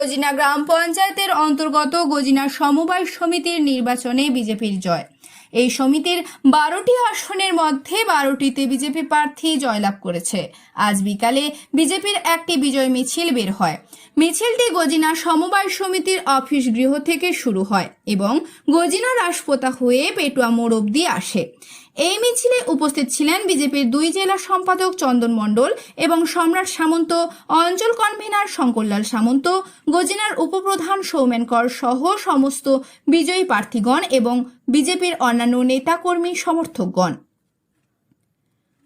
গজিনা গ্রাম পঞ্চায়েতের অন্তর্গত গজিনা সমবায় সমিতির নির্বাচনে বিজেপির জয়। এই সমিতির বারোটি আসনের মধ্যে বারোটিতে বিজেপি প্রার্থী জয়লাভ করেছে। আজ বিকালে বিজেপির একটি বিজয় মিছিল বের হয়। মিছিলটি গজিনা সমবায় সমিতির অফিস গৃহ থেকে শুরু হয় এবং গজিনা রাসপোতা হয়ে পেটুয়া মোড় অব্দি আসে। এই মিছিলে উপস্থিত ছিলেন বিজেপির দুই জেলা সম্পাদক চন্দন মণ্ডল এবং সম্রাট সামন্ত, অঞ্চল কনভেনার শঙ্করলাল সামন্ত, গজিনার উপপ্রধান সৌমেন কর সহ সমস্ত বিজয়ী প্রার্থীগণ এবং বিজেপির অন্যান্য নেতাকর্মী সমর্থকগণ।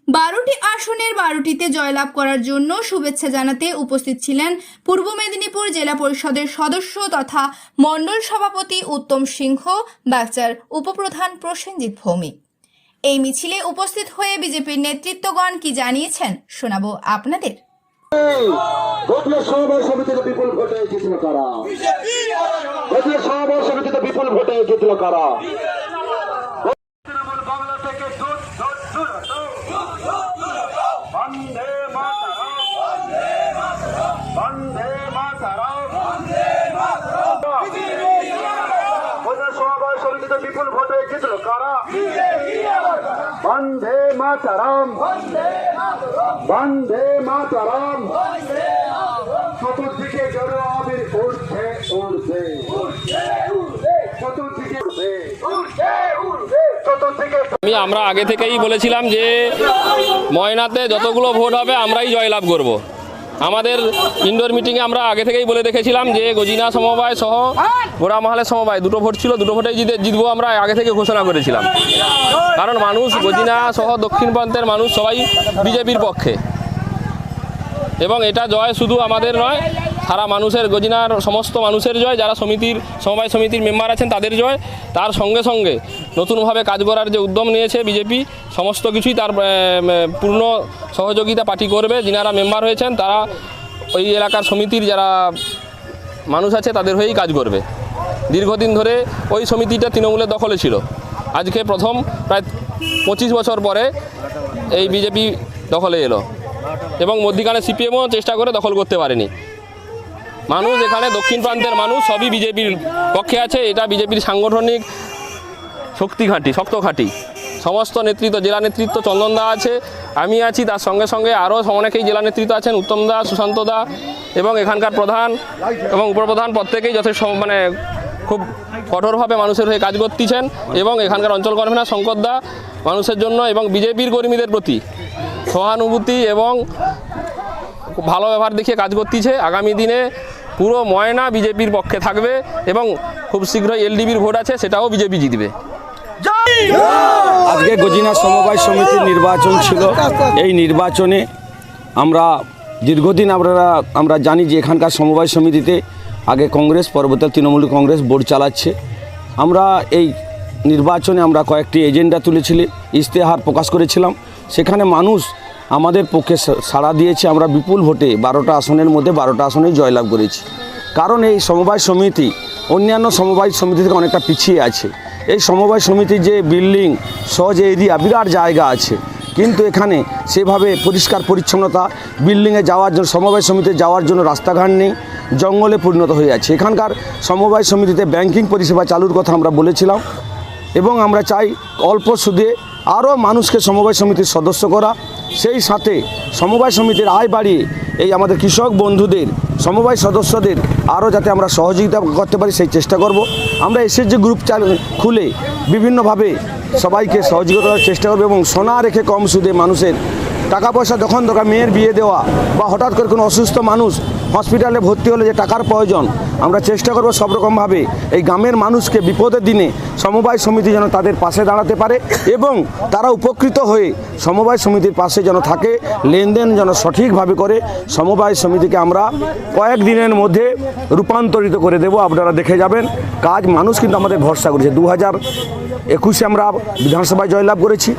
বারোটি আসনের বারোটিতে জয়লাভ করার জন্য শুভেচ্ছা জানাতে উপস্থিত ছিলেন পূর্ব মেদিনীপুর জেলা পরিষদের সদস্য তথা মণ্ডল সভাপতি উত্তম সিংহ, বাগচার উপপ্রধান প্রসেনজিৎ ভৌমিক। এই মিছিলে উপস্থিত হয়ে বিজেপির নেতৃত্বগণ কি জানিয়েছেন শোনাবো আপনাদের তৃণমূল বাংলা থেকে জোট জোট জোট বন্দে মাতারাম বন্দে মাতারাম ঘটনা সমাবেশ সমিতিতে বিপুল ভোটে জিতল কারা? বন্দে মাতারাম। বন্দে মাতারাম। চতুর্দিকে জড় আবির উঠছে উঠছে আমি আমরা আগে থেকেই বলেছিলাম যে ময়নাতে যতগুলো ভোট হবে, আমরাই জয়লাভ করব। আমাদের ইনডোর মিটিংয়ে আমরা আগে থেকেই বলে দেখেছিলাম যে গজিনা সমবায় সহ গোড়া মহালের সমবায়, দুটো ভোট ছিল, দুটো ভোটেই জিতে জিতবো আমরা আগে থেকে ঘোষণা করেছিলাম। কারণ মানুষ গজিনা সহ দক্ষিণ প্রান্তের মানুষ সবাই বিজেপির পক্ষে। এবং এটা জয় শুধু আমাদের নয়, সারা মানুষের, গজিনার সমস্ত মানুষের জয়, যারা সমিতির, সমবায় সমিতির মেম্বার আছেন তাদের জয়। তার সঙ্গে সঙ্গে নতুনভাবে কাজ করার যে উদ্যম নিয়েছে বিজেপি, সমস্ত কিছুই তার পূর্ণ সহযোগিতা পার্টি করবে। যিনারা মেম্বার হয়েছেন, তারা ওই এলাকার সমিতির যারা মানুষ আছে, তাদের হয়েই কাজ করবে। দীর্ঘদিন ধরে ওই সমিতিটা তৃণমূলের দখলে ছিল। আজকে প্রথম প্রায় পঁচিশ বছর পরে এই বিজেপি দখলে এলো। এবং মধ্যিখানে সিপিএমও চেষ্টা করে দখল করতে পারেনি। মানুষ এখানে দক্ষিণ প্রান্তের মানুষ, সবই বিজেপির পক্ষে আছে, এটা বিজেপির সাংগঠনিক শক্তি ঘাঁটি, শক্ত ঘাঁটি। সমস্ত নেতৃত্ব, জেলা নেতৃত্ব, চন্দন দা আছে, আমি আছি, তার সঙ্গে সঙ্গে আরও অনেকেই জেলা নেতৃত্ব আছেন, উত্তম দা, সুশান্ত দা এবং এখানকার প্রধান এবং উপপ্রধান প্রত্যেকেই যথেষ্ট মানে খুব কঠোরভাবে মানুষের হয়ে কাজ করতেছেন এবং এখানকার অঞ্চল কনভেনার শঙ্কর দা মানুষের জন্য এবং বিজেপির কর্মীদের প্রতি। সহানুভূতি এবং খুব ভালো ব্যবহার দেখিয়ে কাজ করতেছে। আগামী দিনে পুরো ময়না বিজেপির পক্ষে থাকবে এবং খুব শীঘ্রই এলডিবির ভোট আছে সেটাও বিজেপি জিতবে। আজকে গজিনা সমবায় সমিতির নির্বাচন ছিল। এই নির্বাচনে আমরা দীর্ঘদিন আমরা আমরা জানি যে এখানকার সমবায় সমিতিতে আগে কংগ্রেস পরবর্তী তৃণমূল কংগ্রেস বোর্ড চালাচ্ছে। আমরা এই নির্বাচনে আমরা কয়েকটি এজেন্ডা তুলেছিলি ইশতেহার প্রকাশ করেছিলাম। সেখানে মানুষ আমাদের পক্ষে সাড়া দিয়েছে। আমরা বিপুল ভোটে বারোটা আসনের মধ্যে বারোটা আসনেই জয়লাভ করেছি। কারণ এই সমবায় সমিতি, অন্যান্য সমবায় সমিতি থেকে অনেকটা পিছিয়ে আছে। এই সমবায় সমিতির যে বিল্ডিং সহজ এরিয়া বিরাট জায়গা আছে। কিন্তু এখানে সেভাবে পরিষ্কার পরিচ্ছন্নতা, বিল্ডিংয়ে যাওয়ার জন্য, সমবায় সমিতিতে যাওয়ার জন্য রাস্তাঘাট নেই, জঙ্গলে পরিণত হয়ে আছে। এখানকার সমবায় সমিতিতে ব্যাংকিং পরিষেবা চালুর কথা আমরা বলেছিলাম এবং আমরা চাই অল্প সুদে আরও মানুষকে সমবায় সমিতির সদস্য করা সেই সাথে সমবায় সমিতির আয় বাড়িয়ে এই আমাদের কৃষক বন্ধুদের, সমবায় সদস্যদের আরও যাতে আমরা সহযোগিতা করতে পারি সেই চেষ্টা করব। আমরা এসএসজি গ্রুপ চালু খুলে বিভিন্নভাবে সবাইকে সহযোগিতা করার চেষ্টা করব এবং সোনা রেখে কম সুদে মানুষের টাকা পয়সা যখন দরকার মেয়ের বিয়ে দেওয়া বা হঠাৎ করে কোনো অসুস্থ মানুষ হসপিটালে ভর্তি হলে যে টাকার প্রয়োজন, আমরা চেষ্টা করব সব রকমভাবে এই গ্রামের মানুষকে বিপদের দিনে সমবায় সমিতি যেন তাদের পাশে দাঁড়াতে পারে এবং তারা উপকৃত হয়ে সমবায় সমিতির পাশে যেন থাকে, লেনদেন যেন সঠিকভাবে করে, সমবায় সমিতিকে আমরা কয়েকদিনের মধ্যে রূপান্তরিত করে দেব। আপনারা দেখে যাবেন, কাজ মানুষ কিন্তু আমাদের ভরসা করেছে। দু হাজার একুশে আমরা বিধানসভায় জয়লাভ করেছি,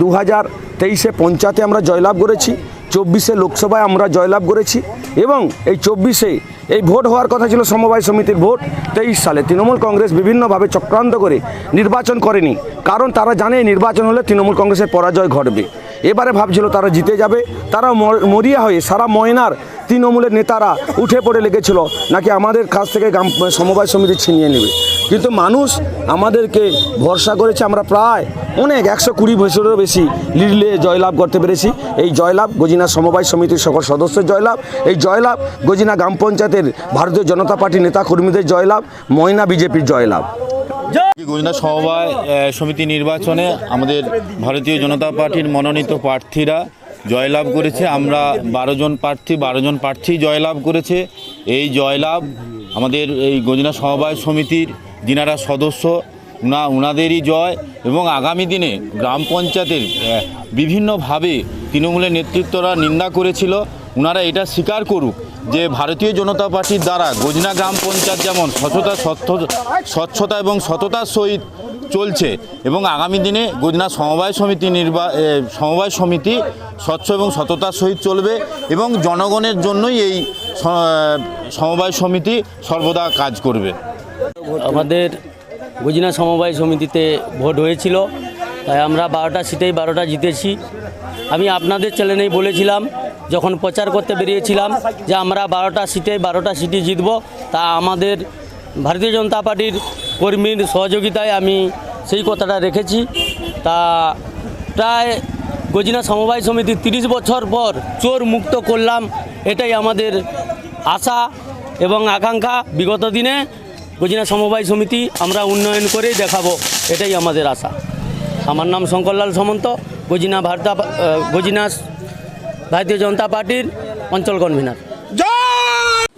দু হাজার তেইশে পঞ্চায়েতে আমরা জয়লাভ করেছি, চব্বিশে লোকসভায় আমরা জয়লাভ করেছি এবং এই চব্বিশে এই ভোট হওয়ার কথা ছিল সমবায় সমিতির ভোট। তেইশ সালে তৃণমূল কংগ্রেস বিভিন্নভাবে চক্রান্ত করে নির্বাচন করেনি। কারণ তারা জানে নির্বাচন হলে তৃণমূল কংগ্রেসের পরাজয় ঘটবে। এবারে ভাবছিল তারা জিতে যাবে। তারা মর- মরিয়া হয়ে সারা ময়নার তৃণমূলের নেতারা উঠে পড়ে লেগেছিল, নাকি আমাদের কাছ থেকে গ্রাম, সমবায় সমিতি ছিনিয়ে নেবে? কিন্তু মানুষ আমাদেরকে ভরসা করেছে, আমরা প্রায় অনেক, একশো কুড়ি বছরেরও বেশি লিডলে জয়লাভ করতে পেরেছি। এই জয়লাভ গজিনা সমবায় সমিতির সকল সদস্যের জয়লাভ, এই জয়লাভ গজিনা গ্রাম পঞ্চায়েতের ভারতীয় জনতা পার্টির নেতা কর্মীদের জয়লাভ, ময়না বিজেপির জয়লাভ। গোজনা সমবায় সমিতি নির্বাচনে আমাদের ভারতীয় জনতা পার্টির মনোনীত প্রার্থীরা জয়লাভ করেছে, আমরা বারো জন প্রার্থী, বারো জন প্রার্থী জয়লাভ করেছে। এই জয়লাভ আমাদের এই গোজনা সমবায় সমিতির যিনারা সদস্য, উনা ওনাদেরই জয় এবং আগামী দিনে গ্রাম পঞ্চায়েতের বিভিন্নভাবে তৃণমূলের নেতৃত্বরা নিন্দা করেছিল। ওনারা এটা স্বীকার করুক যে ভারতীয় জনতা পার্টির দ্বারা গজনা গ্রাম পঞ্চায়েত যেমন স্বচ্ছতা, স্বচ্ছ- স্বচ্ছতা এবং সততার সহিত চলছে এবং আগামী দিনে গজনা সমবায় সমিতি নির্বা সমবায় সমিতি স্বচ্ছ এবং সততার সহিত চলবে এবং জনগণের জন্যই এই সমবায় সমিতি সর্বদা কাজ করবে। আমাদের গুজিনা সমবায় সমিতিতে ভোট হয়েছিল, তাই আমরা বারোটা সিটেই বারোটা জিতেছি। আমি আপনাদের চ্যানেলেই বলেছিলাম, যখন প্রচার করতে বেরিয়েছিলাম, যে আমরা বারোটা সিটে বারোটা সিটি জিতব, তা আমাদের ভারতীয় জনতা পার্টির কর্মীর সহযোগিতায় আমি সেই কথাটা রেখেছি। তা প্রায় গজিনা সমবায় সমিতি তিরিশ বছর পর চোর মুক্ত করলাম, এটাই আমাদের আশা এবং আকাঙ্ক্ষা। বিগত দিনে গজিনা সমবায় সমিতি আমরা উন্নয়ন করেই দেখাবো, এটাই আমাদের আশা। আমার নাম শঙ্করলাল সামন্ত, গজিনা ভারতা গজিনা ভারতীয় জনতা পার্টির অঞ্চল কনভেনার।